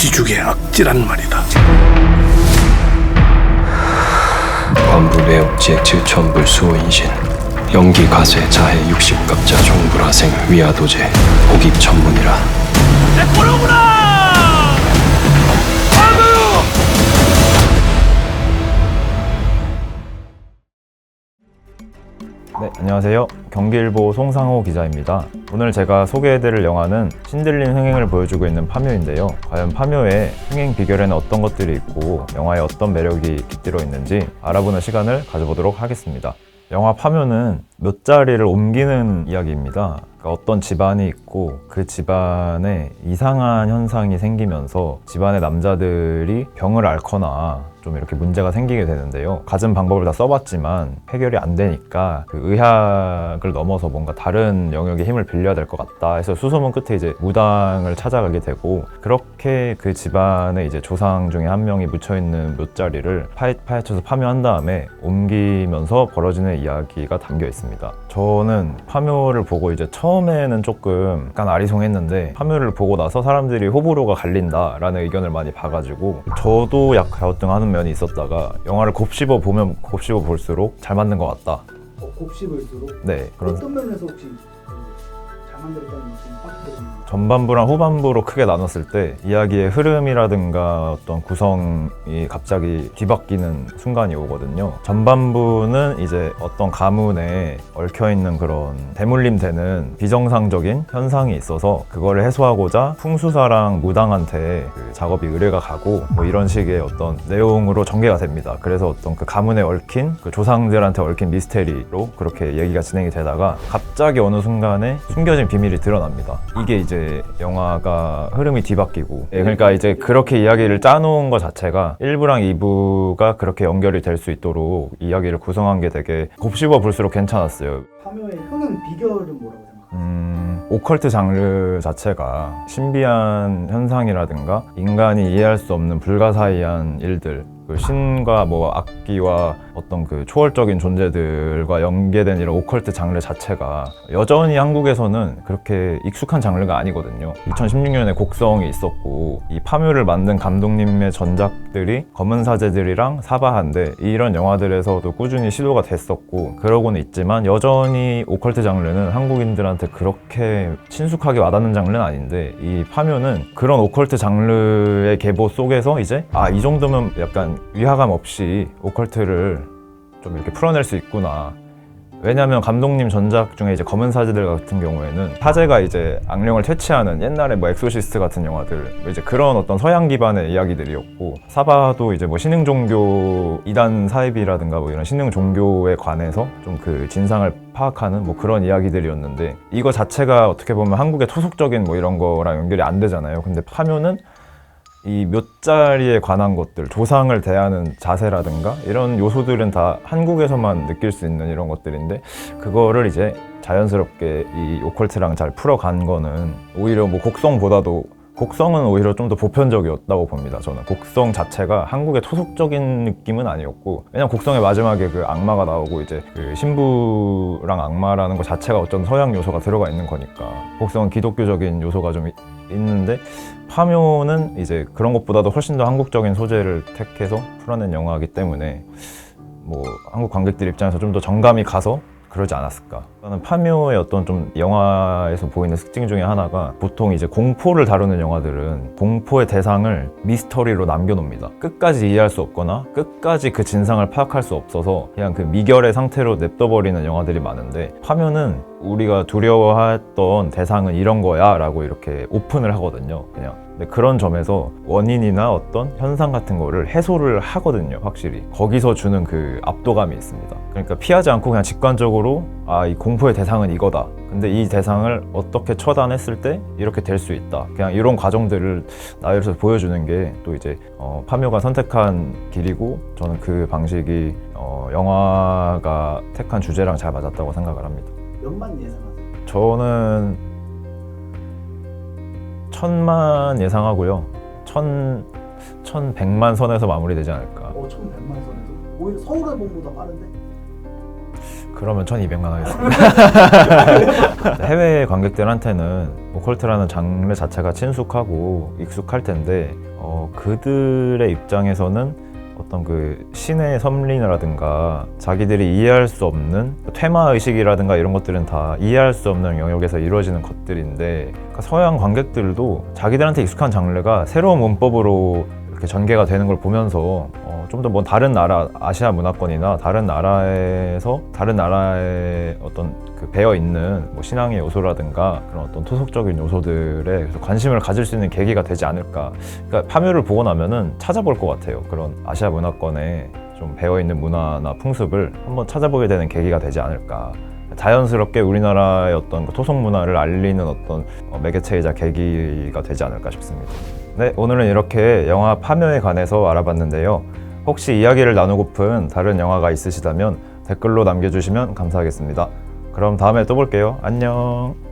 지죽의 악질한 말이다. 관불의 억지에 질천불 수호인신 연기 가세 자해 육십갑자 종불화생 위아도제 복입 전문이라 네, 안녕하세요. 경기일보 송상호 기자입니다. 오늘 제가 소개해드릴 영화는 신들린 흥행을 보여주고 있는 파묘인데요. 과연 파묘의 흥행 비결에는 어떤 것들이 있고 영화에 어떤 매력이 깃들어 있는지 알아보는 시간을 가져보도록 하겠습니다. 영화 파묘는 몇 자리를 옮기는 이야기입니다. 그러니까 어떤 집안이 있고 그 집안에 이상한 현상이 생기면서 집안의 남자들이 병을 앓거나 좀 이렇게 문제가 생기게 되는데요. 가진 방법을 다 써봤지만 해결이 안 되니까 그 의학을 넘어서 뭔가 다른 영역의 힘을 빌려야 될 것 같다 해서 수소문 끝에 이제 무당을 찾아가게 되고 그렇게 그 집안의 이제 조상 중에 한 명이 묻혀 있는 묘자리를 파헤, 파헤쳐서 파묘한 다음에 옮기면서 벌어지는 이야기가 담겨 있습니다. 저는 파묘를 보고 이제 처음에는 조금 약간 아리송했는데 파묘를 보고 나서 사람들이 호불호가 갈린다라는 의견을 많이 봐가지고 저도 약 갸우뚱하는 면이 있었다가 영화를 곱씹어 보면 곱씹어 볼수록 잘 맞는 것 같다. 어, 곱씹을수록 네 그런 어떤 면에서 혹시 전반부랑 후반부로 크게 나눴을 때 이야기의 흐름이라든가 어떤 구성이 갑자기 뒤바뀌는 순간이 오거든요. 전반부는 이제 어떤 가문에 얽혀 있는 그런 대물림 되는 비정상적인 현상이 있어서 그거를 해소하고자 풍수사랑 무당한테 그 작업이 의뢰가 가고 뭐 이런 식의 어떤 내용으로 전개가 됩니다. 그래서 어떤 그 가문에 얽힌 그 조상들한테 얽힌 미스테리로 그렇게 얘기가 진행이 되다가 갑자기 어느 순간에 숨겨진 비밀이 드러납니다. 이게 이제 영화가 흐름이 뒤바뀌고 예, 그러니까 이제 그렇게 이야기를 짜놓은 것 자체가 1부랑 2부가 그렇게 연결이 될 수 있도록 이야기를 구성한 게 되게 곱씹어 볼수록 괜찮았어요. 파묘의 흥행 비결은 뭐라고 생각하세요? 음, 오컬트 장르 자체가 신비한 현상이라든가 인간이 이해할 수 없는 불가사의한 일들 그 신과 뭐 악기와 어떤 그 초월적인 존재들과 연계된 이런 오컬트 장르 자체가 여전히 한국에서는 그렇게 익숙한 장르가 아니거든요. 2016년에 곡성이 있었고 이 파묘를 만든 감독님의 전작들이 검은 사제들이랑 사바한데 이런 영화들에서도 꾸준히 시도가 됐었고 그러고는 있지만 여전히 오컬트 장르는 한국인들한테 그렇게 친숙하게 와닿는 장르는 아닌데 이 파묘는 그런 오컬트 장르의 계보 속에서 이제 아 이 정도면 약간 위화감 없이 오컬트를 좀 이렇게 풀어낼 수 있구나. 왜냐하면 감독님 전작 중에 이제 검은 사제들 같은 경우에는 사제가 이제 악령을 퇴치하는 옛날에 뭐 엑소시스트 같은 영화들 뭐 이제 그런 어떤 서양 기반의 이야기들이었고 사바도 이제 뭐 신흥 종교 이단 사입이라든가 뭐 이런 신흥 종교에 관해서 좀 그 진상을 파악하는 뭐 그런 이야기들이었는데 이거 자체가 어떻게 보면 한국의 토속적인 뭐 이런 거랑 연결이 안 되잖아요. 근데 파묘는 이 묘자리에 관한 것들, 조상을 대하는 자세라든가 이런 요소들은 다 한국에서만 느낄 수 있는 이런 것들인데 그거를 이제 자연스럽게 이 오컬트랑 잘 풀어간 거는 오히려 뭐 곡성보다도 곡성은 오히려 좀 더 보편적이었다고 봅니다. 저는 곡성 자체가 한국의 토속적인 느낌은 아니었고 왜냐면 곡성의 마지막에 그 악마가 나오고 이제 그 신부랑 악마라는 것 자체가 어떤 서양 요소가 들어가 있는 거니까 곡성은 기독교적인 요소가 좀 이- 있는데 파묘는 이제 그런 것보다도 훨씬 더 한국적인 소재를 택해서 풀어낸 영화이기 때문에 뭐 한국 관객들 입장에서 좀 더 정감이 가서 그러지 않았을까. 저는 파묘의 어떤 좀 영화에서 보이는 특징 중에 하나가 보통 이제 공포를 다루는 영화들은 공포의 대상을 미스터리로 남겨놓습니다. 끝까지 이해할 수 없거나 끝까지 그 진상을 파악할 수 없어서 그냥 그 미결의 상태로 냅둬버리는 영화들이 많은데 파묘는 우리가 두려워했던 대상은 이런 거야 라고 이렇게 오픈을 하거든요. 그냥. 그런 점에서 원인이나 어떤 현상 같은 거를 해소를 하거든요, 확실히. 거기서 주는 그 압도감이 있습니다. 그러니까 피하지 않고 그냥 직관적으로 아, 이 공포의 대상은 이거다. 근데 이 대상을 어떻게 처단했을 때 이렇게 될 수 있다. 그냥 이런 과정들을 나열해서 보여주는 게 또 이제 어, 파묘가 선택한 길이고 저는 그 방식이 어, 영화가 택한 주제랑 잘 맞았다고 생각을 합니다. 몇만 예상하세요? 저는 천만 예상하고요. 천, 천백만 선에서 마무리되지 않을까. 어, 1100만 선에서 오히려 서울의 봄보다 빠른데? 그러면 1200만 하겠습니다. 해외 관객들한테는 오컬트라는 장르 자체가 친숙하고 익숙할 텐데 어, 그들의 입장에서는 어떤 그 신의 섭리라든가 자기들이 이해할 수 없는 퇴마 의식이라든가 이런 것들은 다 이해할 수 없는 영역에서 이루어지는 것들인데 그러니까 서양 관객들도 자기들한테 익숙한 장르가 새로운 문법으로 이렇게 전개가 되는 걸 보면서 어, 좀 더 뭐 다른 나라 아시아 문화권이나 다른 나라에서 다른 나라의 어떤 그 배어 있는 뭐 신앙의 요소라든가 그런 어떤 토속적인 요소들에 관심을 가질 수 있는 계기가 되지 않을까. 그러니까 파묘를 보고 나면은 찾아볼 것 같아요. 그런 아시아 문화권에 좀 배어 있는 문화나 풍습을 한번 찾아보게 되는 계기가 되지 않을까. 자연스럽게 우리나라의 어떤 그 토속 문화를 알리는 어떤 어, 매개체이자 계기가 되지 않을까 싶습니다. 네, 오늘은 이렇게 영화 파묘에 관해서 알아봤는데요. 혹시 이야기를 나누고픈 다른 영화가 있으시다면 댓글로 남겨주시면 감사하겠습니다. 그럼 다음에 또 볼게요. 안녕.